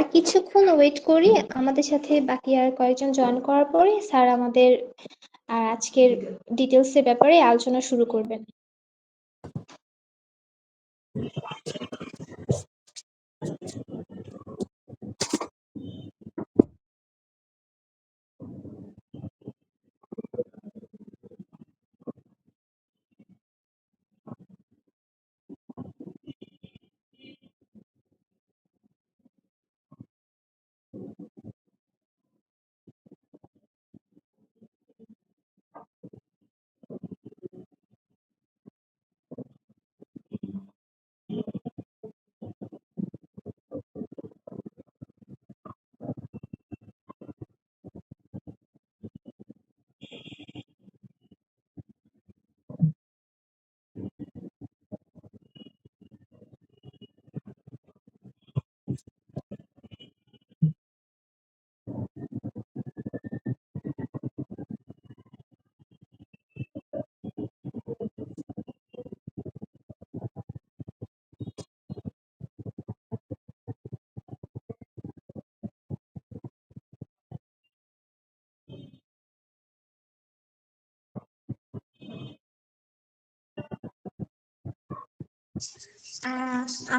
আর কিছুক্ষণ ওয়েট করি। আমাদের সাথে বাকি আর কয়েকজন জয়েন করার পরে স্যার আমাদের আজকের ডিটেলস এর ব্যাপারে আলোচনা শুরু করবেন।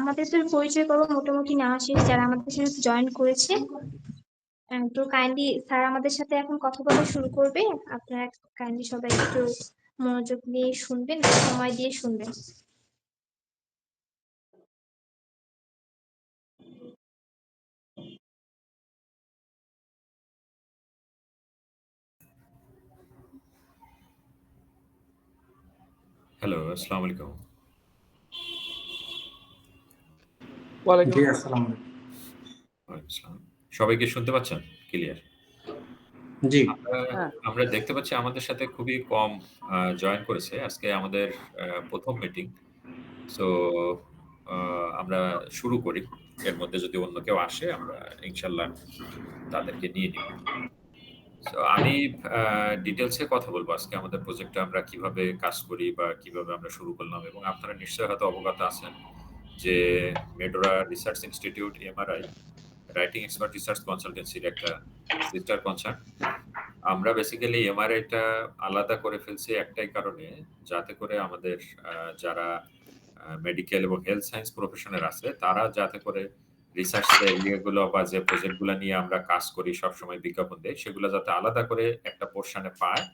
আমাদের তো পরিচয় পর্ব মোটামুটি নেওয়া শেষ। যারা আমাদের সাথে জয়েন করেছে তো কাইন্ডলি স্যার আমাদের সাথে এখন কথা বলা শুরু করবে। আপনারা কাইন্ডলি সবাই একটু মনোযোগ দিয়ে শুনবেন সময় দিয়ে শুনবেন। হ্যালো আসসালামু আলাইকুম ওয়ালাইকুম আসসালাম। আসসালামু আলাইকুম। ওয়ালাইকুম আসসালাম। সবাই কি শুনতে পাচ্ছেন ক্লিয়ার জি আমরা হ্যাঁ। দেখতে পাচ্ছি আমাদের সাথে খুবই কম জয়েন করেছে আজকে আমাদের প্রথম মিটিং সো আমরা শুরু করি এর মধ্যে যদি অন্য কেউ আসে আমরা ইনশাল্লাহ তাদেরকে নিয়ে নিব তো আমি ডিটেলসে কথা বলব আজকে আমাদের প্রজেক্টটা আমরা কীভাবে কাজ করি বা কীভাবে আমরা শুরু করলাম এবং আপনারা নিশ্চয়ই হয়তো অবগত আছেন যে Medora research institute MRI writing expert research কনসালটেন্সির একটা সিস্টার কনসার্ন আমরা বেসিক্যালি এমআরআইটা আলাদা করে ফেলছি একটাই কারণে, যাতে করে আমাদের যারা মেডিকেল এবং হেলথ সায়েন্স প্রফেশনের আছে, তারা যাতে করে রিসার্চ এরিয়াগুলো বা যে প্রজেক্টগুলো নিয়ে আমরা কাজ করি সবসময় বিজ্ঞাপন দেয়, সেগুলো যাতে আলাদা করে একটা পোর্শনে পায়।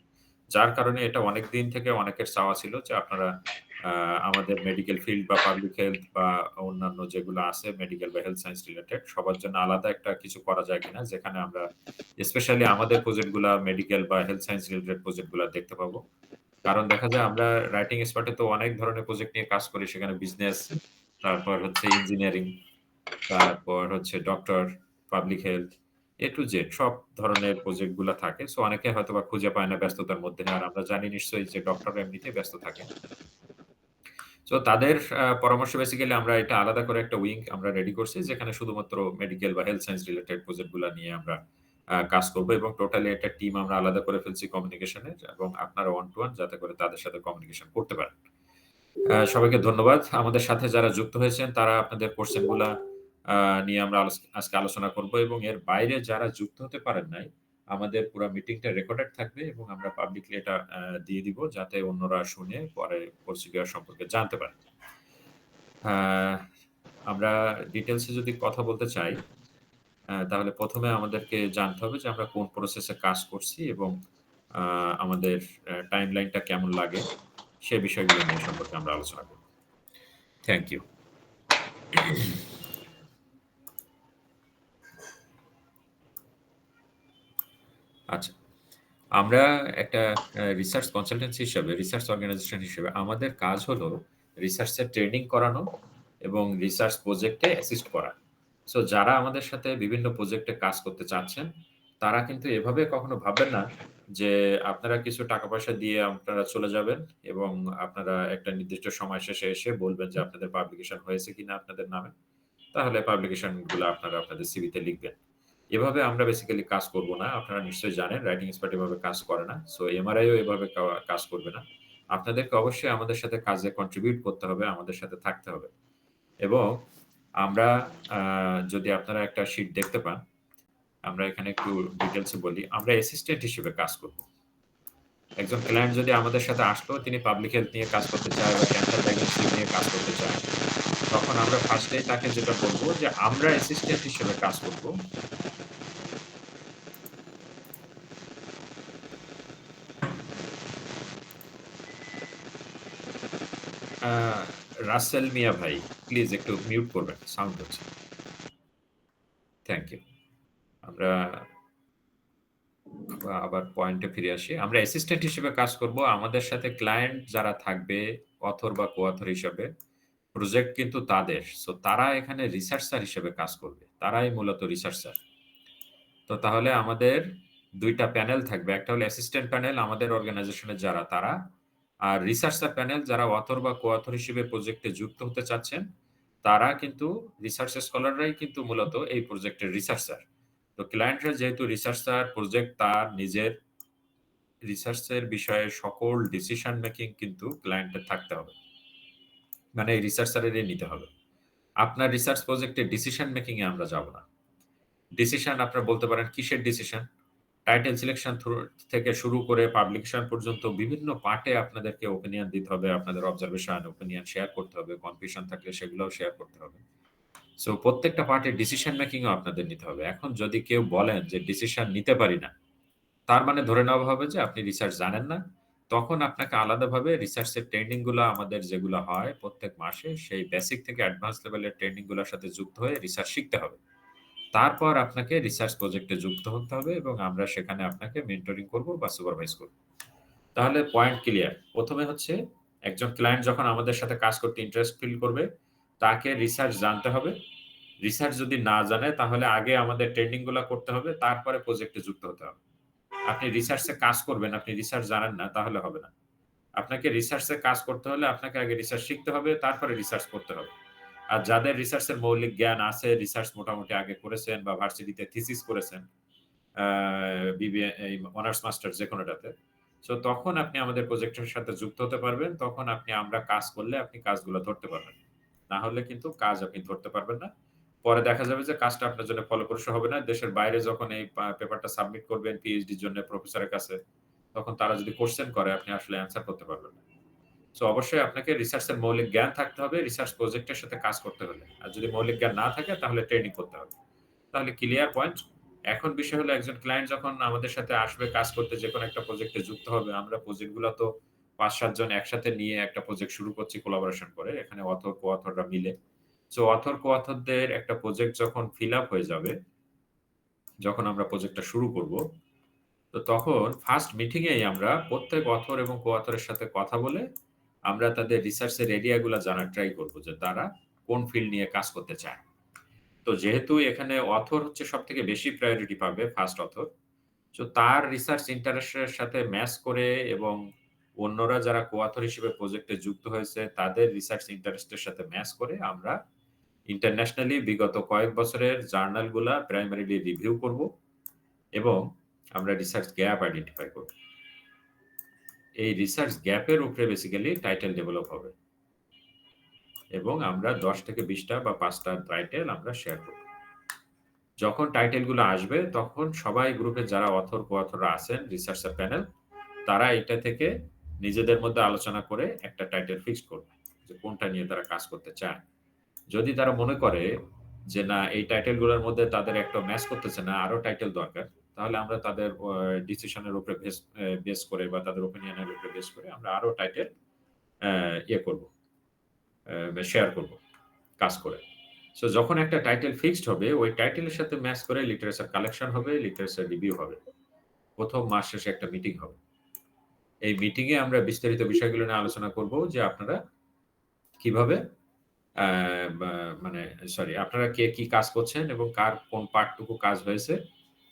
যার কারণে এটা অনেক দিন থেকে অনেকের চাওয়া ছিল যে আপনারা আমাদের মেডিকেল ফিল্ড বা পাবলিক হেলথ বা অন্যান্য যেগুলো আছে মেডিকেল বা হেলথ সায়েন্স রিলেটেড সবার জন্য আলাদা একটা কিছু করা যায় কিনা, যেখানে আমরা স্পেশালি আমাদের প্রজেক্টগুলো মেডিকেল বা হেলথ সায়েন্স রিলেটেড প্রজেক্টগুলো দেখতে পাবো। কারণ দেখা যায় আমরা রাইটিং এক্সপার্টে তো অনেক ধরনের প্রজেক্ট নিয়ে কাজ করি, সেখানে বিজনেস তারপর হচ্ছে ইঞ্জিনিয়ারিং তারপর হচ্ছে doctor public health A to Z সব ধরনের প্রজেক্টগুলা থাকে। সো অনেকে হয়তো বা খুঁজে পায় না ব্যস্ততার মধ্যে আর আমরা জানি নিশ্চয়ই যে ডক্টর এমনিতে ব্যস্ত থাকে। তো তাদের পরামর্শ বেসিক্যালি আমরা এটা আলাদা করে একটা উইং আমরা রেডি করছি যেখানে শুধুমাত্র মেডিকেল বা হেলথ সায়েন্স রিলেটেড প্রজেক্টগুলা নিয়ে আমরা কাজ করব এবং টোটালি একটা টিম আমরা আলাদা করে ফেলছি কমিউনিকেশনের এবং আপনারা ওয়ান টু ওয়ান যাতে করে তাদের সাথে কমিউনিকেশন করতে পারেন। সবাইকে ধন্যবাদ। আমাদের সাথে যারা যুক্ত হয়েছেন তারা আপনাদের কোশ্চেনগুলা আহ, নিয়ে আমরা আজকে আলোচনা করব এবং এর বাইরে যারা যুক্ত হতে পারেন নাই, আমাদের পুরো মিটিংটা রেকর্ডেড থাকবে এবং আমরা পাবলিকলি এটা দিয়ে দিব যাতে অন্যরা শুনে পরে প্রসিডিউর সম্পর্কে জানতে পারে। আমরা ডিটেলসে যদি কথা বলতে চাই তাহলে প্রথমে আমাদেরকে জানতে হবে যে আমরা কোন প্রসেসে কাজ করছি এবং আমাদের টাইম লাইনটা কেমন লাগে সে বিষয়গুলো নিয়ে সম্পর্কে আমরা আলোচনা করব। থ্যাংক ইউ আচ্ছা। আমরা একটা রিসার্চ কনসালটেন্সি হিসেবে রিসার্চ অর্গানাইজেশন হিসেবে আমাদের কাজ হলো রিসার্চের ট্রেনিং করানো এবং রিসার্চ প্রজেক্টে অ্যাসিস্ট করা। সো যারা আমাদের সাথে বিভিন্ন প্রজেক্টে কাজ করতে চাচ্ছেন, তারা কিন্তু এভাবে কখনো ভাববেন না যে আপনারা কিছু টাকা পয়সা দিয়ে আপনারা চলে যাবেন এবং আপনারা একটা নির্দিষ্ট সময় শেষে এসে বলবেন যে আপনাদের পাবলিকেশন হয়েছে কিনা আপনাদের নামে। তাহলে পাবলিকেশনগুলো আপনারা আপনাদের সিভিতে লিখবেন। এভাবে আমরা বেসিক্যালি কাজ করব না আপনারা নিশ্চয়ই জানেন রাইটিং এক্সপার্ট এভাবে কাজ করে না সো এমআরআইও এভাবে কাজ করবে না আপনাদেরকে অবশ্যই আমাদের সাথে কাজে কন্ট্রিবিউট করতে হবে আমাদের সাথে থাকতে হবে এবং আমরা যদি আপনারা একটা শিট দেখতে পান, আমরা এখানে একটু ডিটেইলস এ বলি। আমরা অ্যাসিস্ট্যান্ট হিসেবে কাজ করব। একজন ক্লায়েন্ট যদি আমাদের সাথে আসলো, তিনি পাবলিক হেলথ নিয়ে কাজ করতে চায় বা ক্যান্সার ডায়াগনস্টিক নিয়ে কাজ করতে চায়। তখন আমরা ফার্স্ট তাকে যেটা বলব যে আমরা অ্যাসিস্ট্যান্ট হিসেবে কাজ করব। রাসেল মিয়া ভাই, প্লিজ একটু মিউট করবেন। সাউন্ড হচ্ছে। Thank you. আমরা আবার পয়েন্টে ফিরে আসি। আমরা অ্যাসিস্ট্যান্ট হিসেবে কাজ করব। আমাদের সাথে ক্লায়েন্ট যারা থাকবে অথর বা কো-অথর হিসেবে, প্রজেক্ট কিন্তু তাদের। সো তারা এখানে রিসার্চার হিসেবে কাজ করবে। তারাই মূলত রিসার্চার। তো তাহলে আমাদের দুইটা প্যানেল থাকবে। একটা হলো অ্যাসিস্ট্যান্ট প্যানেল আমাদের অর্গানাইজেশনের যারা তারা। আর রিসার্চার প্যানেল যারা অথর বা কো-অথর হিসেবে প্রজেক্টে যুক্ত হতে চাচ্ছেন, তারা কিন্তু রিসার্চ স্কলাররাই কিন্তু মূলত এই প্রজেক্টের রিসার্চার। তো ক্লায়েন্টরা যেহেতু রিসার্চার, প্রজেক্ট তার নিজের রিসার্চের বিষয়ে সকল ডিসিশন মেকিং কিন্তু ক্লায়েন্টের থাকতে হবে। মানে এই রিসার্চারেরই নিতে হবে। আপনার রিসার্চ প্রজেক্টে ডিসিশন মেকিংয়ে আমরা যাব না। ডিসিশন আপনারা বলতে পারেন কিসের ডিসিশন? টাইটেল সিলেকশন থেকে শুরু করে পাবলিকেশন পর্যন্ত বিভিন্ন পার্টে আপনাদেরকে ওপিনিয়ন দিতে হবে। আপনাদের অবজারভেশন, ওপিনিয়ন শেয়ার করতে হবে। কনফিউশন থাকলে সেগুলোও শেয়ার করতে হবে। সো প্রত্যেকটা পার্টে ডিসিশন মেকিং ও আপনাদের নিতে হবে। এখন যদি কেউ বলেন যে ডিসিশন নিতে পারি না, তার মানে ধরে নেওয়া হবে যে আপনি রিসার্চ জানেন না। তখন আপনাকে আলাদাভাবে রিসার্চ এর ট্রেনিংগুলা আমাদের যেগুলো হয় প্রত্যেক মাসে সেই বেসিক থেকে অ্যাডভান্স লেভেলের ট্রেনিংগুলার সাথে যুক্ত হয়ে রিসার্চ শিখতে হবে। তারপর আপনাকে রিসার্চ প্রজেক্টে যুক্ত হতে হবে এবং আমরা সেখানে আপনাকে মেন্টরিং করব বা সুপারভাইজ করব। তাহলে পয়েন্ট ক্লিয়ার। প্রথমে হচ্ছে একজন ক্লায়েন্ট যখন আমাদের সাথে কাজ করতে ইন্টারেস্ট ফিল করবে, তাকে রিসার্চ জানতে হবে। রিসার্চ যদি না জানে তাহলে আগে আমাদের ট্রেনিংগুলা করতে হবে। তারপরে প্রজেক্টে যুক্ত হতে হবে। আপনি রিসার্চ কাজ করবেন, আপনি রিসার্চ জানেন না তাহলে হবে না। আপনাকে রিসার্চ কাজ করতে হলে আপনাকে আগে রিসার্চ শিখতে হবে, তারপরে রিসার্চ করতে হবে। আর যাদের রিসার্চ এর মৌলিক জ্ঞান আছে, রিসার্চ মোটামুটি আগে করেছেন বা ভার্সিটিতে থিসিস করেছেন, অনার্স মাস্টার্স যেকোনোটাতে। সো তখন আপনি আমাদের প্রজেক্টের সাথে যুক্ত হতে পারবেন। তখন আপনি আমরা কাজ করলে আপনি কাজগুলো ধরতে পারবেন। না হলে কিন্তু কাজ আপনি ধরতে পারবেন না। পরে দেখা যাবে যে কাজটা আপনার জন্য ফলপ্রসূ হবে না। দেশের বাইরে যখন এই পেপারটা সাবমিট করবেন পিএইচডির জন্য প্রফেসরের কাছে, তখন তারা যদি কোয়েশ্চেন করে আপনি আসলে অ্যান্সার করতে পারবেন না। সো অবশ্যই আপনাকে রিসার্চ এর মৌলিক জ্ঞান থাকতে হবে রিসার্চ প্রজেক্টের সাথে কাজ করতে হলে। আর যদি মৌলিক জ্ঞান না থাকে তাহলে ট্রেনিং করতে হবে। তাহলে ক্লিয়ার পয়েন্ট। এখন বিষয় হলো একজন ক্লায়েন্ট যখন আমাদের সাথে আসবে কাজ করতে যেকোনো একটা প্রজেক্টে যুক্ত হবে, আমরা প্রজেক্টগুলা তো ৫-৭ জন একসাথে নিয়ে একটা প্রজেক্ট শুরু করছি কোলাবোরেশন করে। এখানে অথর, কো-অথররা মিলে। সো অথর, কো-অথরদের একটা প্রজেক্ট যখন ফিল আপ হয়ে যাবে, যখন আমরা প্রজেক্টটা শুরু করব, তো তখন ফার্স্ট মিটিং এই আমরা প্রত্যেক অথর এবং কো-অথরের সাথে কথা বলে আমরা তাদের রিসার্চ এর এরিয়া গুলা জানার ট্রাই করব যে তারা কোন ফিল্ড নিয়ে কাজ করতে চায়। তো যেহেতু এখানে অথর হচ্ছে সব থেকে বেশি প্রায়োরিটি পাবে ফার্স্ট অথর। তো তার রিসার্চ ইন্টারেস্ট এর সাথে ম্যাচ করে এবং অন্যরা যারা কো-অথর হিসেবে প্রজেক্টে যুক্ত হয়েছে, তাদের রিসার্চ ইন্টারেস্টের সাথে ম্যাচ করে আমরা ইন্টারন্যাশনালি বিগত কয়েক বছরের জার্নালগুলা প্রাইমারিলি রিভিউ করব এবং আমরা রিসার্চ গ্যাপ আইডেন্টিফাই করব। এই রিসার্চ গ্যাপের উপরে বেসিক্যালি টাইটেল ডেভেলপ হবে। এবং আমরা ১০ থেকে বিশটা বা পাঁচটা টাইটেল আমরা শেয়ার করব। যখন টাইটেলগুলো আসবে তখন সবাই গ্রুপে যারা অথর, কো-অথররা আছেন রিসার্চার প্যানেল, তারা এটা থেকে নিজেদের মধ্যে আলোচনা করে একটা টাইটেল ফিক্সড করবে। যে কোনটা নিয়ে তারা কাজ করতে চায়। যদি তারা মনে করে যে না এই টাইটেলগুলোর মধ্যে তাদের একটা ম্যাচ করতেছে না, আরও টাইটেল দরকার। তাহলে আমরা তাদের অ ডিসিশন এর উপরে বেস করে বা তাদের ওপিনিয়ন এর উপরে বেস করে আমরা আরও টাইটেল ইয়ে করব। শেয়ার করব কাজ করে। সো যখন একটা টাইটেল ফিক্সড হবে, ওই টাইটেলের সাথে ম্যাচ করে লিটারেচার কালেকশন হবে, লিটারেচার রিভিউ হবে। প্রথম মাস শেষে একটা মিটিং হবে। এই মিটিংয়ে আমরা বিস্তারিত বিষয়গুলো নিয়ে আলোচনা করব যে আপনারা কীভাবে মানে সরি আপনারা কে কি কাজ করছেন এবং কার কোন পার্টটুকু কাজ হয়েছে,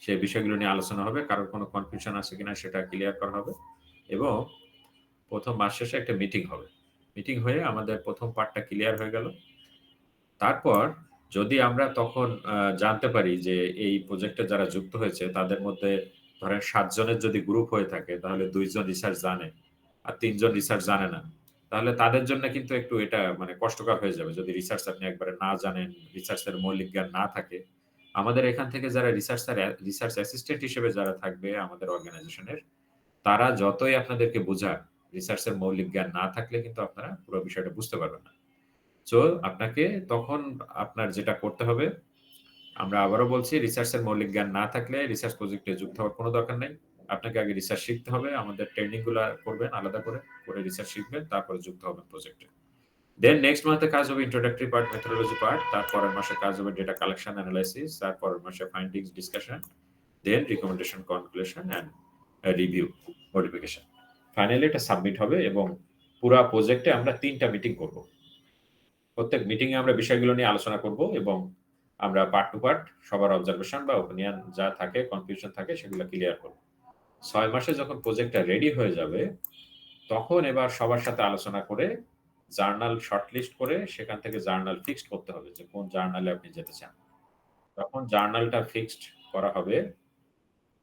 সেই বিষয়গুলো নিয়ে আলোচনা হবে। কারোর কোনো কনফিউশন আছে কিনা সেটা ক্লিয়ার করা হবে। এবং প্রথম মাস শেষে একটা মিটিং হবে। মিটিং হয়ে আমাদের প্রথম পার্টটা ক্লিয়ার হয়ে গেল। তারপর যদি আমরা তখন জানতে পারি যে এই প্রজেক্টে যারা যুক্ত হয়েছে তাদের মধ্যে ধরেন সাতজনের যদি গ্রুপ হয়ে থাকে তাহলে দুইজন রিসার্চ জানে আর তিনজন রিসার্চ জানে না। তাহলে তাদের জন্য কিন্তু একটু এটা মানে কষ্টকর হয়ে যাবে যদি রিসার্চ আপনি একবারে না জানেন, রিসার্চের মৌলিক জ্ঞান না থাকে। আমাদের এখান থেকে যারা রিসার্চার রিসার্চ অ্যাসিস্ট্যান্ট হিসেবে যারা থাকবে আমাদের অর্গানাইজেশনের, তারা যতই আপনাদেরকে বোঝাক, রিসার্চের মৌলিক জ্ঞান না থাকলে কিন্তু আপনারা পুরো বিষয়টা বুঝতে পারবেন না। সো আপনাকে তখন আপনার যেটা করতে হবে, আমরা আবারও বলছি রিসার্চের মৌলিক জ্ঞান না থাকলে রিসার্চ প্রজেক্টে যুক্ত হওয়ার কোনো দরকার নেই। আপনাকে আগে রিসার্চ শিখতে হবে। আমাদের ট্রেনিংগুলা করবেন আলাদা করে, করে রিসার্চ শিখবেন, তারপরে যুক্ত হবেন প্রজেক্টে। দেন নেক্সট মান্থে কাজ হবে ইন্ট্রোডাক্টরি পার্ট, মেথোডোলজি পার্ট, তার পরের মাসে কাজ হবে ডেটা কালেকশন অ্যানালাইসিস, তার পরের মাসে findings discussion, then recommendation conclusion and review modification. Finally এটা সাবমিট হবে এবং পুরা প্রজেক্টে আমরা তিনটা মিটিং করব। প্রত্যেক মিটিং এ আমরা বিষয়গুলো নিয়ে আলোচনা করব এবং আমরা পার্ট টু পার্ট সবার অবজারভেশন বা ওপিনিয়ন যা থাকে, কনফিউশন থাকে সেগুলো ক্লিয়ার করব। ছয় মাসে যখন প্রজেক্টটা রেডি হয়ে যাবে, তখন এবার সবার সাথে আলোচনা করে জার্নাল শর্টলিস্ট করে সেখান থেকে জার্নাল ফিক্সড করতে হবে যে কোন জার্নালে আপনি যেতে চান। যখন জার্নালটা ফিক্সড করা হবে,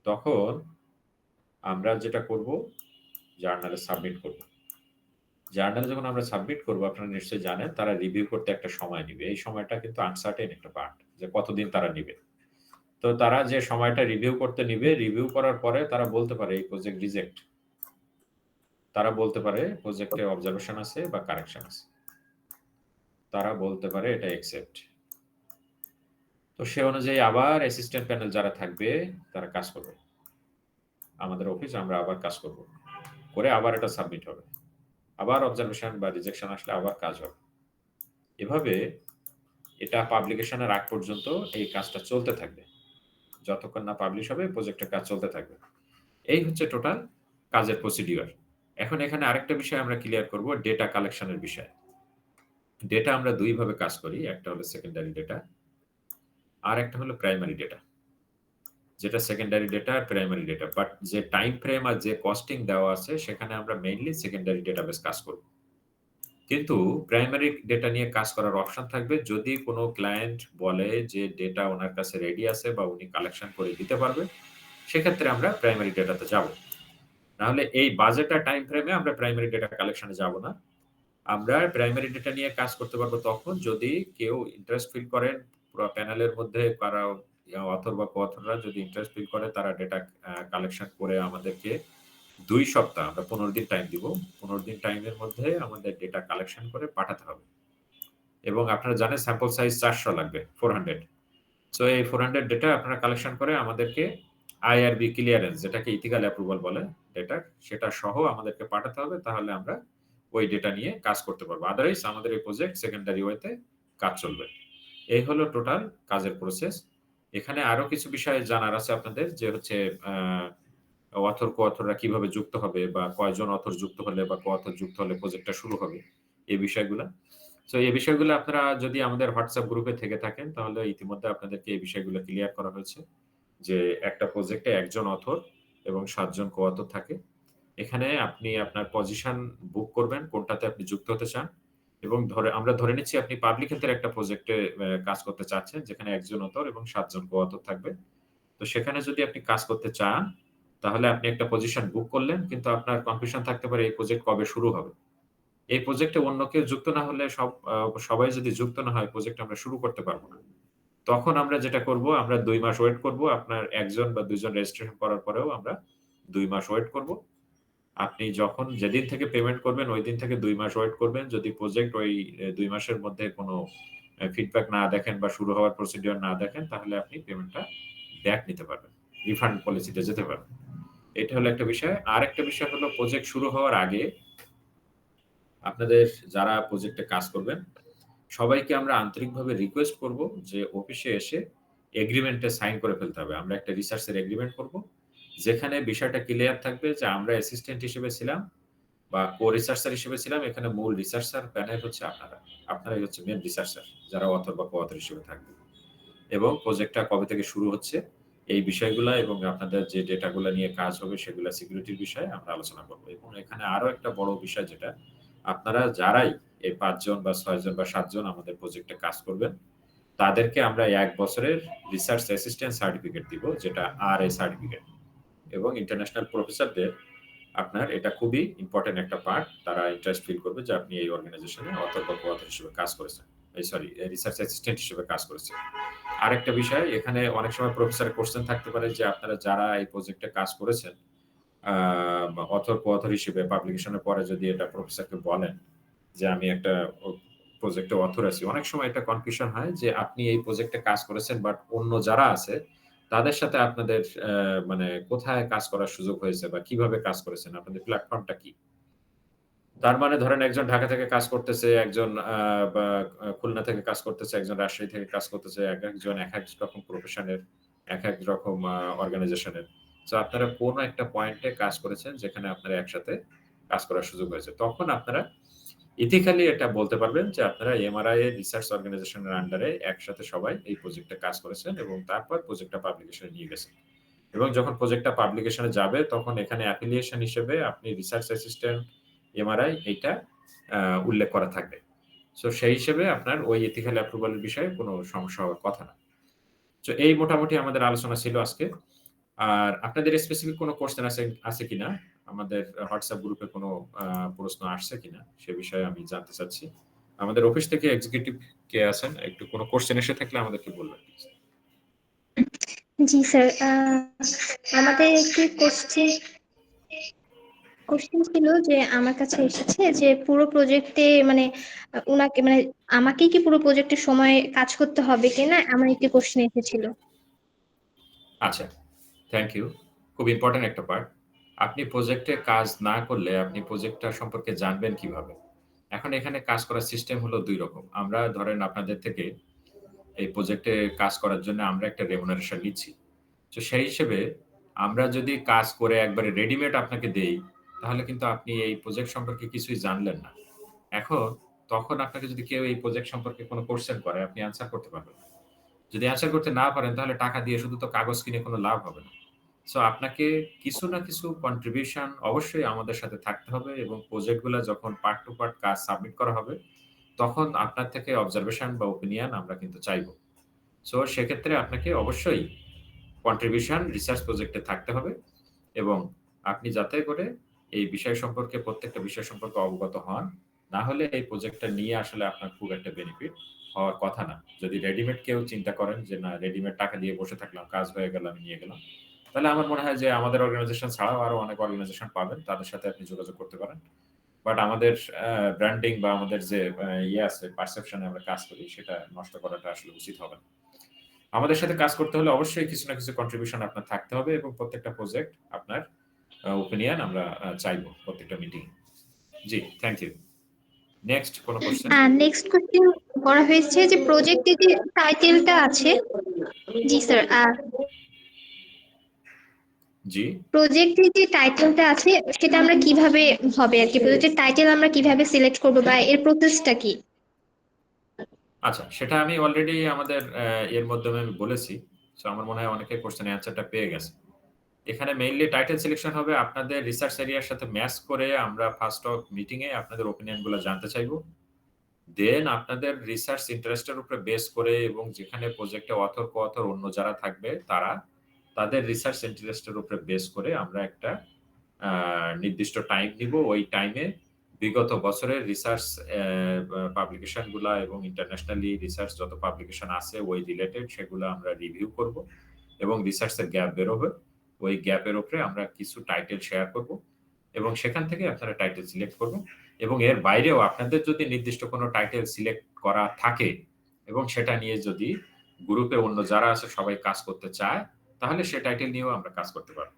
তখন আমরা যেটা করব জার্নালে সাবমিট করব। জার্নালে যখন আমরা সাবমিট করব আপনারা নিশ্চয়ই জানেন তারা রিভিউ করতে একটা সময় নিবে। এই সময়টা কিন্তু আনসার্টেন একটা পার্ট যে কতদিন তারা নিবে। তো তারা যে সময়টা রিভিউ করতে নিবে, রিভিউ করার পরে তারা বলতে পারে এই প্রজেক্ট রিজেক্ট। তারা বলতে পারে প্রজেক্টে অবজারভেশন আছে বা কারেকশন আছে। তারা বলতে পারে এটা অ্যাকসেপ্ট। তো সে অনুযায়ী আবার অ্যাসিস্ট্যান্ট প্যানেল যারা থাকবে, তারা কাজ করবে। আমাদের অফিস আমরা আবার কাজ করব। করে আবার এটা সাবমিট হবে। আবার অবজারভেশন বা রিজেকশন আসলে আবার কাজ হবে। এভাবে এটা পাবলিকেশনের আগ পর্যন্ত এই কাজটা চলতে থাকবে। যতক্ষণ না পাবলিশ হবে প্রজেক্টের কাজ চলতে থাকবে। এই হচ্ছে টোটাল কাজের প্রসিডিউর। এখন এখানে আরেকটা বিষয় আমরা ক্লিয়ার করব ডেটা কালেকশন এর বিষয়। ডেটা আমরা ২ ভাবে কাজ করি। একটা হলো সেকেন্ডারি ডেটা। আর একটা হলো প্রাইমারি ডেটা। যেটা সেকেন্ডারি ডেটা আর প্রাইমারি ডেটা। বাট যে টাইম ফ্রেম আর যে কস্টিং দেওয়া আছে সেখানে আমরা মেইনলি সেকেন্ডারি ডেটা ডেটাবেস কাজ করব। কিন্তু প্রাইমারি ডেটা নিয়ে কাজ করার অপশন থাকবে যদি কোনো ক্লায়েন্ট বলে যে ডেটা ওনার কাছে রেডি আছে বা উনি কালেকশন করে দিতে পারবে, সেক্ষেত্রে আমরা প্রাইমারি ডেটাতে যাব। নাহলে এই বাজেট আর টাইম ফ্রেমে আমরা প্রাইমারি ডেটা কালেকশনে যাব না। আমরা প্রাইমারি ডেটা নিয়ে কাজ করতে পারব তখন যদি কেউ ইন্টারেস্ট ফিল করেন, পুরো প্যানেলের মধ্যে কারা অথর বা co-authorরা যদি ইন্টারেস্ট ফিল করে, তারা ডেটা কালেকশন করে আমাদেরকে দুই সপ্তাহ, আমরা ১৫ দিন টাইম দিব। ১৫ দিন টাইমের মধ্যে আমাদের ডেটা কালেকশন করে পাঠাতে হবে। এবং আপনারা জানেন স্যাম্পল সাইজ ৪০০ লাগবে 400 সো এই 400 ডেটা আপনারা কালেকশন করে আমাদেরকে আইআরবি ক্লিয়ারেন্স যেটাকে ইথিক্যাল অ্যাপ্রুভাল বলে ডেটার সেটা সহ আমাদেরকে পাঠাতে হবে, তাহলে আমরা ওই ডেটা নিয়ে কাজ করতে পারব। আদারওয়াইজ আমাদের এই প্রজেক্ট সেকেন্ডারি ওয়েতে কাজ চলবে। এই হলো টোটাল কাজের প্রসেস। এখানে আরও কিছু বিষয় জানার আছে আপনাদের, যে হচ্ছে অথর co-authorরা কীভাবে যুক্ত হবে বা কয়জন অথর যুক্ত হলে বা co-author যুক্ত হলে প্রজেক্টটা শুরু হবে। এই বিষয়গুলা। তো এই বিষয়গুলো আপনারা যদি আমাদের হোয়াটসঅ্যাপ গ্রুপে থেকে থাকেন, তাহলে ইতিমধ্যে আপনাদেরকে এই বিষয়গুলো ক্লিয়ার করা হয়েছে। যে একটা প্রজেক্টে একজন অথর এবং ৭ জন co-author থাকে। এখানে আপনি আপনার পজিশন বুক করবেন, কোনটাতে আপনি যুক্ত হতে চান এবং ধরে, আমরা ধরে নিচ্ছি আপনি পাবলিক হেলথের একটা প্রজেক্টে কাজ করতে চাচ্ছেন, যেখানে একজন অতর এবং ৭ জন co-author থাকবে। তো সেখানে যদি আপনি কাজ করতে চান, তাহলে আপনি একটা পজিশন বুক করলেন, কিন্তু আপনার কনফিউশন থাকতে পারে এই প্রজেক্ট কবে শুরু হবে। এই প্রজেক্টে অন্য কেউ যুক্ত না হলে সব সবাই যদি যুক্ত না হয় প্রজেক্ট আমরা শুরু করতে পারব না। তখন আমরা যেটা করব, আমরা ২ মাস ওয়েট করব। আপনার ১ জন বা ২ জন রেজিস্ট্রেশন করার পরেও আমরা ২ মাস ওয়েট করব। আপনি যখন যেদিন থেকে পেমেন্ট করবেন ঐদিন থেকে ২ মাস ওয়েট করবেন। যদি প্রজেক্ট ওই ২ মাসের মধ্যে কোন ফিডব্যাক না দেখেন বা শুরু হওয়ার প্রসিডিউর না দেখেন, তাহলে আপনি পেমেন্টটা ব্যাক নিতে পারবেন। রিফান্ড পলিসিতে যেতে পারবেন। এটা হলো একটা বিষয়। আরেকটা বিষয় হলো প্রজেক্ট শুরু হওয়ার আগে আপনাদের যারা প্রজেক্টে কাজ করবেন সবাইকে আমরা আন্তরিকভাবে রিকোয়েস্ট করব যে অফিসে এসে এগ্রিমেন্টে সাইন করে ফেলতে হবে। আমরা একটা রিসার্চের এগ্রিমেন্ট করব। যেখানে বিষয়টা ক্লিয়ার থাকবে যে আমরা অ্যাসিস্ট্যান্ট হিসেবে ছিলাম বা কো-রিসার্চার হিসেবে ছিলাম। এখানে মূল রিসার্চার প্যানেল হচ্ছে আপনারা। আপনারাই হচ্ছে মেন রিসার্চার যারা অথর বা co-author হিসেবে থাকবে। এবং প্রজেক্টটা কবে থেকে শুরু হচ্ছে, এই বিষয়গুলো এবং আপনাদের যে ডেটাগুলা নিয়ে কাজ হবে, সেগুলো সিকিউরিটির বিষয়ে আমরা আলোচনা করব। এবং এখানে আরও একটা বড় বিষয় যেটা, আপনারা যারাই এই ৫ জন বা ছয়জন বা ৭ জন আমাদের প্রজেক্টে কাজ করবেন। তাদেরকে আমরা এক বছরের রিসার্চ অ্যাসিস্ট্যান্ট সার্টিফিকেট দিব, যেটা আর এ সার্টিফিকেট এবং ইন্টারন্যাশনাল প্রফেসরদের আপনার এটা খুবই ইম্পর্টেন্ট একটা পার্ট তারা ইন্টারেস্ট ফিল করবে যে আপনি এই অর্গানাইজেশনে অথর বা co-author হিসেবে কাজ করেছেন। এই সরি রিসার্চ অ্যাসিস্ট্যান্ট হিসেবে কাজ করেছেন। আরেকটা বিষয়, এখানে অনেক সময় প্রফেসর কোশ্চেন থাকতে পারে যে আপনারা যারা এই প্রজেক্টে কাজ করেছেন অথর co-author হিসেবে পাবলিকেশনের পরে যদি এটা প্রফেসরকে বলেন যে আমি একটা প্রজেক্টে অথর আছি। অনেক সময় এটা কনফিউশন হয় যে আপনি এই প্রজেক্টে কাজ করেছেন বাট অন্য যারা আছে, তাদের সাথে আপনাদের মানে কোথায় কাজ করার সুযোগ হয়েছে বা কীভাবে কাজ করেছেন? আপনাদের প্ল্যাটফর্মটা কি? তার মানে ধরেন একজন ঢাকা থেকে কাজ করতেছে, একজন খুলনা থেকে কাজ করতেছে, একজন রাজশাহী থেকে কাজ করতেছে, এক একজন এক এক রকম প্রফেশনের এক এক রকম অর্গানাইজেশনের তো আপনারা কোন একটা পয়েন্টে কাজ করেছেন যেখানে আপনারা একসাথে কাজ করার সুযোগ হয়েছে। তখন আপনারা ইথিক্যালি এটা বলতে পারবেন যে আপনারা এমআরআই এর রিসার্চ অর্গানাইজেশনের আন্ডারে একসাথে সবাই এই প্রজেক্টে কাজ করেছেন এবং তারপর প্রজেক্টটা পাবলিকেশনে নিয়ে গেছেন। এবং যখন প্রজেক্টটা পাবলিকেশনে যাবে, তখন এখানে অ্যাফিলিয়েশন হিসেবে আপনি রিসার্চ অ্যাসিস্ট্যান্ট এমআরআই এইটা উল্লেখ করা থাকবে। সো সেই হিসেবে আপনার ওই ইথিক্যাল অ্যাপ্রুভালের বিষয়ে কোনো সমস্যা হওয়ার কথা না। তো এই মোটামুটি আমাদের আলোচনা ছিল আজকে। আর আপনাদের স্পেসিফিক কোনো কোশ্চেন আছে আছে কিনা? আমাদের হোয়াটসঅ্যাপ গ্রুপে কোনো প্রশ্ন আসছে কিনা? সে বিষয়ে আমি জানতে চাচ্ছি। আমাদের অফিস থেকে এক্সিকিউটিভ কে আছেন? একটু কোনো কোশ্চেন এসে থাকলে আমাদেরকে বলবেন জি স্যার আমাদের একটি কোশ্চেন কোশ্চেন ছিল যে আমার কাছে এসেছে যে পুরো প্রজেক্টে মানে উনাকে মানে আমাকে কি পুরো প্রজেক্টের সময় কাজ করতে হবে কিনা? আমার একটি কোশ্চেন এসেছিল। আচ্ছা। থ্যাংক ইউ খুব ইম্পর্টেন্ট একটা পার্ট আপনি প্রজেক্টে কাজ না করলে, আপনি প্রজেক্টটা সম্পর্কে জানবেন কীভাবে? এখন এখানে কাজ করার সিস্টেম হলো দুই রকম। আমরা ধরেন আপনাদের থেকে এই প্রজেক্টে কাজ করার জন্য আমরা একটা রেমুনারেশন নিচ্ছি। তো সেই হিসেবে আমরা যদি কাজ করে একবারে রেডিমেড আপনাকে দেই, তাহলে কিন্তু আপনি এই প্রজেক্ট সম্পর্কে কিছুই জানলেন না। এখন তখন আপনাকে যদি কেউ এই প্রজেক্ট সম্পর্কে কোনো কোশ্চেন করে, আপনি অ্যান্সার করতে পারবেন যদি অ্যান্সার করতে না পারেন, তাহলে টাকা দিয়ে শুধু তো কাগজ কিনে কোনো লাভ হবে না। সো আপনাকে কিছু না কিছু কন্ট্রিবিউশন অবশ্যই আমাদের সাথে থাকতে হবে এবং প্রজেক্টগুলো যখন পার্ট টু পার্ট কাজ সাবমিট করা হবে, তখন আপনার থেকে অবজারভেশন বা ওপিনিয়ন আমরা কিন্তু চাইব। সো সেক্ষেত্রে আপনাকে অবশ্যই কন্ট্রিবিউশন রিসার্চ প্রজেক্টে থাকতে হবে এবং আপনি যাতে করে এই বিষয় সম্পর্কে, প্রত্যেকটা বিষয় সম্পর্কে অবগত হন, না হলে এই প্রজেক্টটা নিয়ে আসলে আপনার খুব একটা বেনিফিট হওয়ার কথা না। যদি রেডিমেড কেউ চিন্তা করেন যে, না রেডিমেড টাকা দিয়ে বসে থাকলাম, কাজ হয়ে গেল, আমি নিয়ে গেলাম। তাহলে আমার মনে হয় যে আমাদের অর্গানাইজেশন ছাড়াও আরও অনেক অর্গানাইজেশন পাবেন, তাদের সাথে আপনি যোগাযোগ করতে পারেন। বাট আমাদের ব্র্যান্ডিং বা আমাদের যে ইয়ে আছে পারসেপশনে আমরা কাজ করি, সেটা নষ্ট করাটা আসলে উচিত হবে আমাদের সাথে কাজ করতে হলে অবশ্যই কিছু না কিছু কন্ট্রিবিউশন আপনার থাকতে হবে এবং প্রত্যেকটা প্রজেক্ট আপনার ওপিনিয়ন আমরা চাইব প্রত্যেকটা মিটিং জি থ্যাংক ইউ নেক্সট কোন কোশ্চেন নেক্সট কোশ্চেন করা হয়েছে যে প্রজেক্টে যে টাইটেলটা আছে, জি স্যার জি। প্রজেক্টের যে টাইটেলটা আছে সেটা আমরা কীভাবে হবে আর কি? প্রজেক্টের টাইটেল আমরা কীভাবে সিলেক্ট করব বা এর প্রসেসটা কি? আচ্ছা সেটা আমি অলরেডি আমাদের এর মাধ্যমে আমি বলেছি। সো আমার মনে হয় অনেকে কোশ্চেন অ্যান্সারটা পেয়ে গেছে। এখানে মেইনলি টাইটেল সিলেকশন হবে আপনাদের রিসার্চ এরিয়ার সাথে ম্যাচ করে আমরা ফার্স্ট অফ মিটিং এ আপনাদের ওপিনিয়নগুলো জানতে চাইব। দেন আপনাদের রিসার্চ ইন্টারেস্টের উপরে বেস করে এবং যেখানে প্রজেক্টে অথর কো অথর অন্য যারা থাকবে তারা তাদের রিসার্চ ইন্টারেস্টের উপরে বেস করে আমরা একটা নির্দিষ্ট টাইম নিব। ওই টাইমে বিগত বছরের রিসার্চ পাবলিকেশনগুলা এবং ইন্টারন্যাশনালি রিসার্চ যত পাবলিকেশন আছে, ওই রিলেটেড সেগুলো আমরা রিভিউ করব এবং রিসার্চের গ্যাপ বেরোবে। ওই গ্যাপের উপরে আমরা কিছু টাইটেল শেয়ার করব এবং সেখান থেকে আপনারা টাইটেল সিলেক্ট করবেন এবং এর বাইরেও আপনাদের যদি নির্দিষ্ট কোনো টাইটেল সিলেক্ট করা থাকে এবং সেটা নিয়ে যদি গ্রুপে অন্য যারা আছে সবাই কাজ করতে চায় তাহলে সে টাইটেল নিয়েও আমরা কাজ করতে পারব।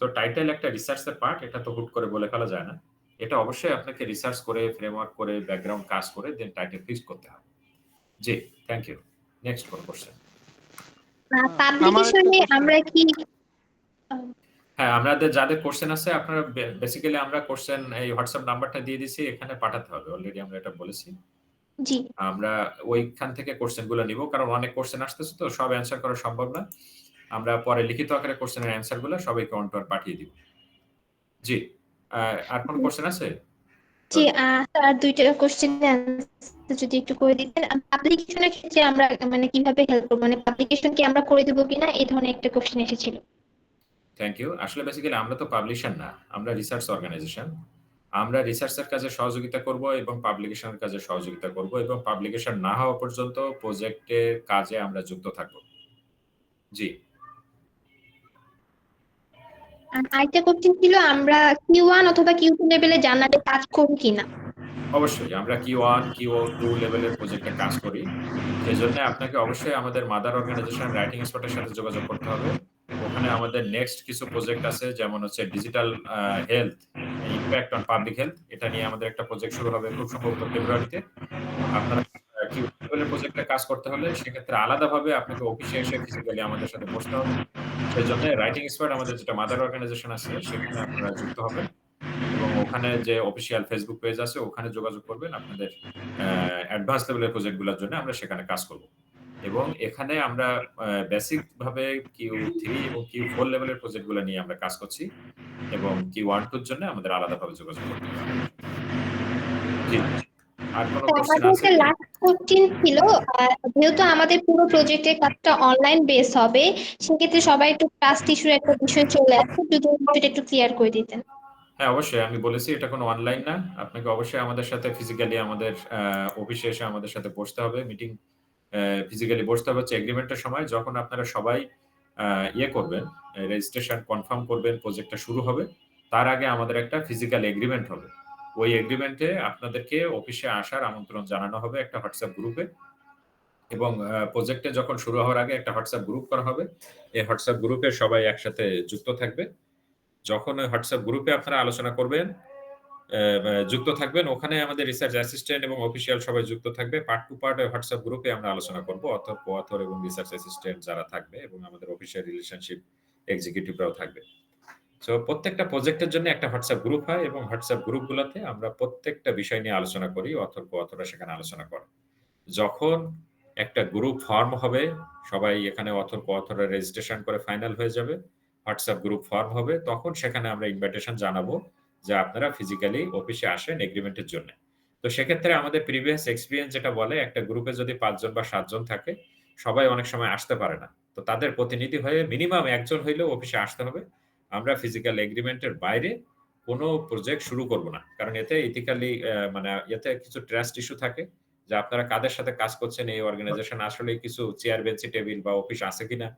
তো টাইটেল একটা রিসার্চের পার্ট এটা তো হুট করে বলে ফেলা যায় না। এটা অবশ্যই আপনাকে রিসার্চ করে ফ্রেমওয়ার্ক করে ব্যাকগ্রাউন্ড কাজ করে দেন টাইটেল ফিক্স করতে হবে। জি থ্যাংক ইউ নেক্সট কোন কোশ্চেন পাবলিকেশনে আমরা কি হ্যাঁ আমাদের যাদের কোশ্চেন আছে আপনারা বেসিক্যালি আমরা কোশ্চেন এই হোয়াটসঅ্যাপ নাম্বারটা দিয়ে দিছি এখানে পাঠাতে হবে। অলরেডি আমরা এটা বলেছি। জি। আমরা ওইখান থেকে কোশ্চেনগুলো নিব কারণ অনেক কোশ্চেন আসতেছে তো সব অ্যান্সার করা সম্ভব না। আমরা পরে লিখিত আকারে কোশ্চেনের অ্যান্সারগুলো সবাইকে অন পাঠিয়ে দিব জি আর কোন কোশ্চেন আছে জি আর দুইটা কোশ্চেন যদি একটু করে দিতেন পাবলিকেশনের ক্ষেত্রে আমরা মানে কীভাবে হেল্প করব মানে পাবলিকেশন কি আমরা করে দেবো কিনা এই ধরনের একটা কোশ্চেন এসেছিল থ্যাংক ইউ। আসলে বেসিক্যালি আমরা তো পাবলিশার না। আমরা রিসার্চ অর্গানাইজেশন। আমরা রিসার্চের কাজে সহযোগিতা করব এবং পাবলিকেশনের কাজে সহযোগিতা করব এবং পাবলিকেশন না হওয়া পর্যন্ত প্রজেক্টের কাজে আমরা যুক্ত থাকব। জি। আর আরেকটা কোশ্চেন ছিল আমরা Q1 অথবা Q2 লেভেলে জার্নালে কাজ করি কিনা? অবশ্যই আমরা Q1, Q2 লেভেলের প্রজেক্টে কাজ করি। সেজন্য আপনাকে অবশ্যই আমাদের মাদার অর্গানাইজেশন রাইটিং এক্সপার্ট এর সাথে যোগাযোগ করতে হবে। ওখানে আমাদের নেক্সট কিছু প্রজেক্ট আছে যেমন হচ্ছে digital health, impact on public health এটা নিয়ে আমাদের একটা প্রজেক্ট শুরু হবে খুব সম্ভবত ফেব্রুয়ারিতে। আপনারা লেভেলের প্রজেক্টে কাজ করতে হলে সেক্ষেত্রে আলাদাভাবে আপনাকে অফিসে এসে ফিজিক্যালি আমাদের সাথে বসতে হবে। সেজন্য রাইটিং এক্সপার্ট আমাদের যেটা মাদার অর্গানাইজেশন আছে সেখানে আপনারা যুক্ত হবেন এবং ওখানে যে অফিসিয়াল ফেসবুক পেজ আছে ওখানে যোগাযোগ করবেন আপনাদের অ্যা অ্যাডভান্স লেভেলের প্রজেক্টগুলোর জন্য আমরা সেখানে কাজ করব। এবং এখানে আমরা বেসিক ভাবে Q3 এবং Q4 লেভেলের প্রজেক্টগুলো নিয়ে আমরা কাজ করছি এবং Q1, 2 টুর জন্য আমাদের আলাদাভাবে যোগাযোগ করতে হবে। জি। আর কোন তো আছে লাস্ট কোশ্চেন ছিল যেহেতু আমাদের পুরো প্রজেক্টের কাজটা অনলাইন বেস হবে সেক্ষেত্রে সবাই একটু ট্রাস্ট ইস্যুর একটা বিষয় চলে যদি একটু ক্লিয়ার করে দিতেন। হ্যাঁ, অবশ্যই আমি বলেছি এটা কোনো অনলাইন না। আপনাকে অবশ্যই আমাদের সাথে ফিজিক্যালি আমাদের অফিসে এসে আমাদের সাথে বসতে হবে। মিটিং ফিজিক্যালি বসতে হবে হচ্ছে এগ্রিমেন্টের সময় যখন আপনারা সবাই ইয়ে করবেন, রেজিস্ট্রেশন কনফার্ম করবেন, প্রজেক্টটা শুরু হবে। তার আগে আমাদের একটা ফিজিক্যাল এগ্রিমেন্ট হবে। ওই এগ্রিমেন্টে আপনাদেরকে অফিসে আসার আমন্ত্রণ জানানো হবে একটা হোয়াটসঅ্যাপ গ্রুপে। এবং প্রজেক্টে যখন শুরু হওয়ার আগে একটা হোয়াটসঅ্যাপ গ্রুপ করা হবে। এই হোয়াটসঅ্যাপ গ্রুপে সবাই একসাথে যুক্ত থাকবে। যখন ওই WhatsApp গ্রুপে আপনারা আলোচনা করবেন, যুক্ত থাকবেন ওখানে আমাদের রিসার্চ অ্যাসিস্ট্যান্ট এবং অফিসিয়াল সবাই যুক্ত থাকবে। পার্ট টু পার্ট WhatsApp গ্রুপে আমরা আলোচনা করব। অথর, কো-অথর এবং রিসার্চ অ্যাসিস্ট্যান্ট যারা থাকবে এবং আমাদের অফিসিয়াল রিলেশনশিপ এক্সিকিউটিভরাও থাকবে। সো প্রত্যেকটা প্রজেক্টের জন্য একটা হোয়াটসঅ্যাপ গ্রুপ হয় এবং WhatsApp গ্রুপগুলোতে আমরা প্রত্যেকটা বিষয় নিয়ে আলোচনা করি। অথর, কো-অথররা সেখানে আলোচনা করে। যখন একটা গ্রুপ ফর্ম হবে, সবাই এখানে অথর, কো-অথররা রেজিস্ট্রেশন করে ফাইনাল হয়ে যাবে। হোয়াটসঅ্যাপ গ্রুপ ফর্ম হবে। তখন সেখানে আমরা ইনভাইটেশন জানাব যে আপনারা ফিজিক্যালি অফিসে আসেন এগ্রিমেন্টের জন্য। তো সেক্ষেত্রে আমাদের প্রিভিয়াস এক্সপিরিয়েন্স যেটা বলে একটা গ্রুপে যদি পাঁচজন বা সাতজন থাকে, সবাই অনেক সময় আসতে পারে না। তো তাদের প্রতিনিধি হয়ে মিনিমাম ১ জন হইলেও অফিসে আসতে হবে। আমরা ফিজিক্যাল এগ্রিমেন্টের বাইরে কোন প্রজেক্ট শুরু করব না। কারণ এতে ইথিক্যালি মানে এতে কিছু ট্রাস্ট ইস্যু থাকে যে আপনারা কাদের সাথে কাজ করছেন এই অর্গানাইজেশন আসলে কিছু চেয়ার, বেঞ্চি, টেবিল বা অফিস আছে কিনা?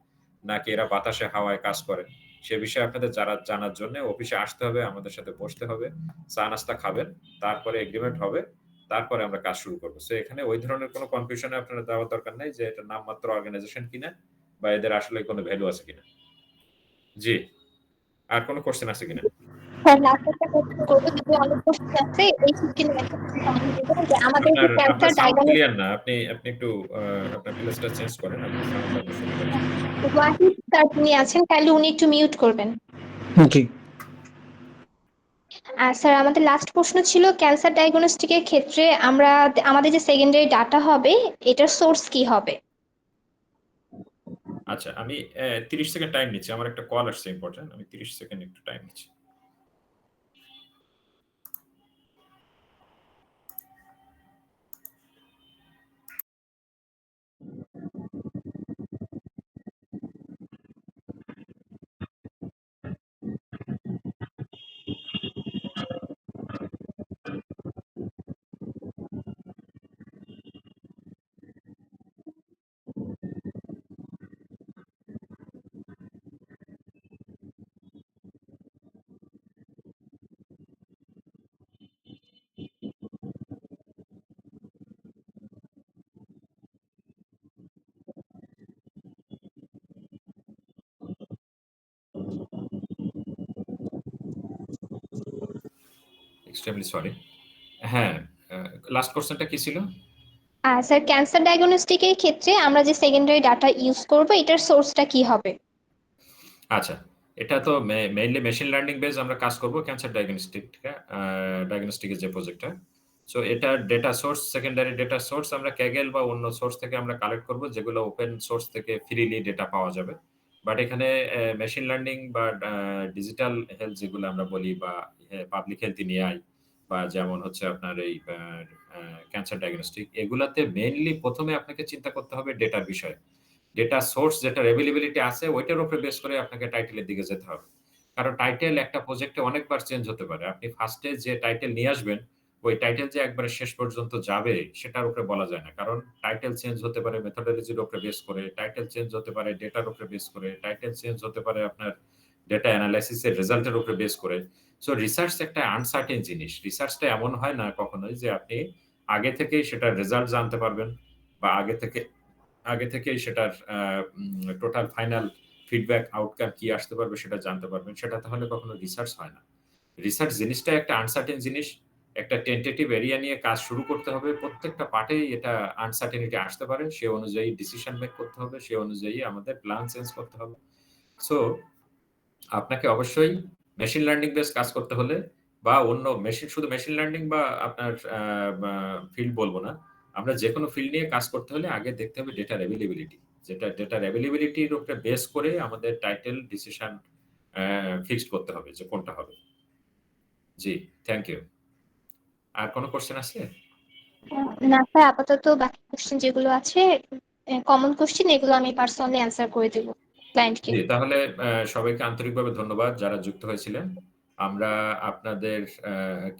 নাকি এরা বাতাসে হাওয়ায় কাজ করে? সে বিষয়ে আপনাদের যারা জানার জন্য অফিসে আসতে হবে, আমাদের সাথে বসতে হবে, চা-নাস্তা খাবেন, তারপরে এগ্রিমেন্ট হবে, তারপরে আমরা কাজ শুরু করব সো এখানে ওই ধরনের কোনো কনফিউশন আপনারা যাওয়ার দরকার নাই যে এটা নামমাত্র অর্গানাইজেশন কিনা বা এদের আসলে কোনো ভ্যালু আছে কিনা। জি। আর কোন কোয়েশ্চেন আছে কিনা? স্যার লাস্ট একটা কোশ্চেন করব যদি অনেক কোশ্চেন আছে এই কোশ্চেনের যে আমাদের যে ক্যান্সার আপনার ক্লিয়ার না। আপনি আপনি একটু আপনার প্লেসটা চেঞ্জ করেন। আপনার সাউন্ডটা আমরা শুনতে পাচ্ছি না। ওয়াহিদ স্যার আছেন উনি একটু মিউট করবেন। জি। স্যার আমাদের লাস্ট প্রশ্ন ছিল ক্যান্সার ডায়াগনস্টিক এর ক্ষেত্রে আমরা আমাদের যে সেকেন্ডারি ডাটা হবে এটার সোর্স কি হবে? আচ্ছা আমি অ্যা ৩০ সেকেন্ড টাইম নিচ্ছি। আমার একটা কল আসছে ইম্পর্টেন্ট আমি ৩০ সেকেন্ড একটু টাইম নিচ্ছি। Extremely sorry. হ্যাঁ, লাস্ট কোয়েশ্চেনটা কি ছিল? স্যার ক্যান্সার ডায়াগনস্টিক এর ক্ষেত্রে আমরা যে সেকেন্ডারি ডাটা ইউস করব এটার সোর্সটা কি হবে? আচ্ছা। এটা তো মেইনলি মেশিন লার্নিং বেস আমরা কাজ করব ক্যান্সার ডায়াগনস্টিক আ ডায়াগনস্টিক এর যে প্রজেক্টটা। সো এটার data source secondary data source আমরা Kaggle বা অন্য সোর্স থেকে আমরা কালেক্ট করব যেগুলো ওপেন সোর্স থেকে ফ্রিলি ডেটা পাওয়া যাবে। বাট এখানে মেশিন লার্নিং বা ডিজিটাল হেলথ যেগুলো আমরা বলি বা পাবলিক হেলথ ইন এআই বা যেমন হচ্ছে আপনার এই ক্যান্সার ডায়াগনস্টিক এগুলাতে ১ম এ আপনাকে চিন্তা করতে হবে ডেটার বিষয়ে। ডেটা সোর্স যেটার অ্যাভেলেবিলিটি আছে, ওইটার উপরে বেস করে আপনাকে টাইটেলের দিকে যেতে হবে। কারণ টাইটেল একটা প্রজেক্টে অনেকবার চেঞ্জ হতে পারে। আপনি ফার্স্টে যে টাইটেল নিয়ে আসবেন, ওই টাইটেল যে একবারে শেষ পর্যন্ত যাবে, সেটার উপরে বলা যায় না। কারণ টাইটেল চেঞ্জ হতে পারে মেথোডোলজির উপরে বেস করে টাইটেল চেঞ্জ হতে পারে ডেটার উপরে বেস করে টাইটেল চেঞ্জ হতে পারে আপনার ডেটা অ্যানালাইসিসের রেজাল্টের উপরে বেস করে। সো রিসার্চ একটা আনসার্টেন জিনিস। রিসার্চটা এমন হয় না কখনোই যে আপনি আগে থেকেই সেটার রেজাল্ট জানতে পারবেন বা আগে থেকে, আগে থেকেই সেটার টোটাল ফাইনাল ফিডব্যাক আউটকাম কি আসতে পারবে সেটা জানতে পারবেন। সেটা তাহলে কখনো রিসার্চ হয় না। রিসার্চ জিনিসটা একটা আনসার্টেন জিনিস। একটা টেন্টেটিভ এরিয়া নিয়ে কাজ শুরু করতে হবে। প্রত্যেকটা পার্টেই এটা আনসার্টেনিটি আসতে পারে। সে অনুযায়ী ডিসিশন মেক করতে হবে। সে অনুযায়ী আমাদের প্ল্যান চেঞ্জ করতে হবে। সো আপনাকে অবশ্যই মেশিন লার্নিং বেস কাজ করতে হলে বা অন্য মেশিন শুধু মেশিন লার্নিং বা আপনার ফিল্ড বলব না, আমরা যে কোনো ফিল্ড নিয়ে কাজ করতে হলে আগে দেখতে হবে ডেটার অ্যাভেলেবিলিটি যেটা ডেটার অ্যাভেলেবিলিটির উপরে বেস করে আমাদের টাইটেল ডিসিশন ফিক্সড করতে হবে যে কোনটা হবে। জি থ্যাংক ইউ আর কোনো কোশ্চেন আছে? না স্যার, আপাতত বাকি কোশ্চেন যেগুলো আছে কমন কোশ্চেন এগুলো আমি পার্সোনালি অ্যান্সার করে দেবো। তাহলে সবাইকে আন্তরিকভাবে ধন্যবাদ যারা যুক্ত হয়েছিলেন। আমরা আপনাদের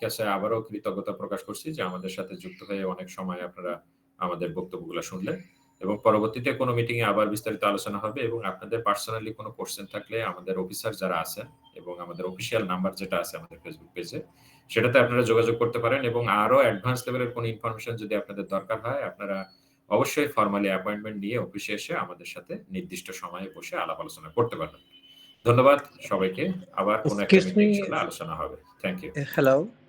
কাছে আবারও কৃতজ্ঞতা প্রকাশ করছি যে আমাদের সাথে যুক্ত হয়ে অনেক সময় আপনারা আমাদের বক্তব্যগুলো শুনলেন এবং পরবর্তীতে কোনো মিটিং এ আবার বিস্তারিত আলোচনা হবে এবং আপনাদের পার্সোনালি কোনো কোশ্চেন থাকলে আমাদের অফিসার যারা আছেন এবং আমাদের অফিসিয়াল নাম্বার যেটা আছে আমাদের ফেসবুক পেজে সেটাতে আপনারা যোগাযোগ করতে পারেন এবং আরও অ্যাডভান্স লেভেলের কোনো ইনফরমেশন যদি আপনাদের দরকার হয়, আপনারা অবশ্যই ফর্মালি অ্যাপয়েন্টমেন্ট নিয়ে অফিসে এসে আমাদের সাথে নির্দিষ্ট সময়ে বসে আলাপ আলোচনা করতে পারবেন। ধন্যবাদ সবাইকে। আবার কোনো একটা আলোচনা হবে। Thank you Hello.